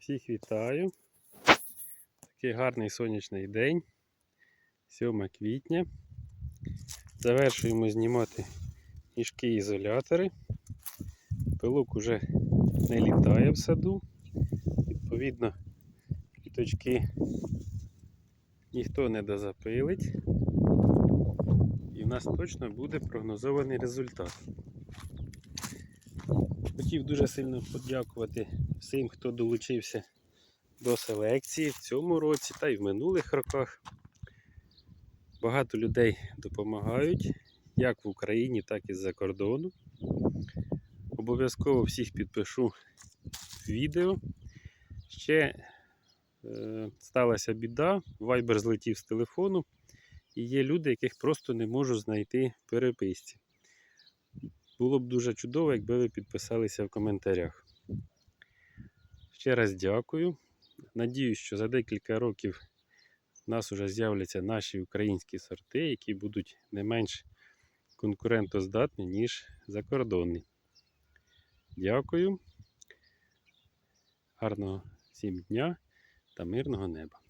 Всіх вітаю. Такий гарний сонячний день. 7 квітня. Завершуємо знімати мішки ізолятори. Пилок уже не літає в саду. Відповідно, квіточки ніхто не дозапилить. І в нас точно буде прогнозований результат. Хотів дуже сильно подякувати всім, хто долучився до селекції в цьому році та й в минулих роках. Багато людей допомагають як в Україні, так і з-за кордону. Обов'язково всіх підпишу відео. Ще е, сталася біда, Viber злетів з телефону, і є люди, яких просто не можу знайти в переписці. Було б дуже чудово, якби ви підписалися в коментарях. Ще раз дякую. Надіюсь, що за декілька років в нас вже з'являться наші українські сорти, які будуть не менш конкурентоздатні, ніж закордонні. Дякую. Гарного всім дня та мирного неба.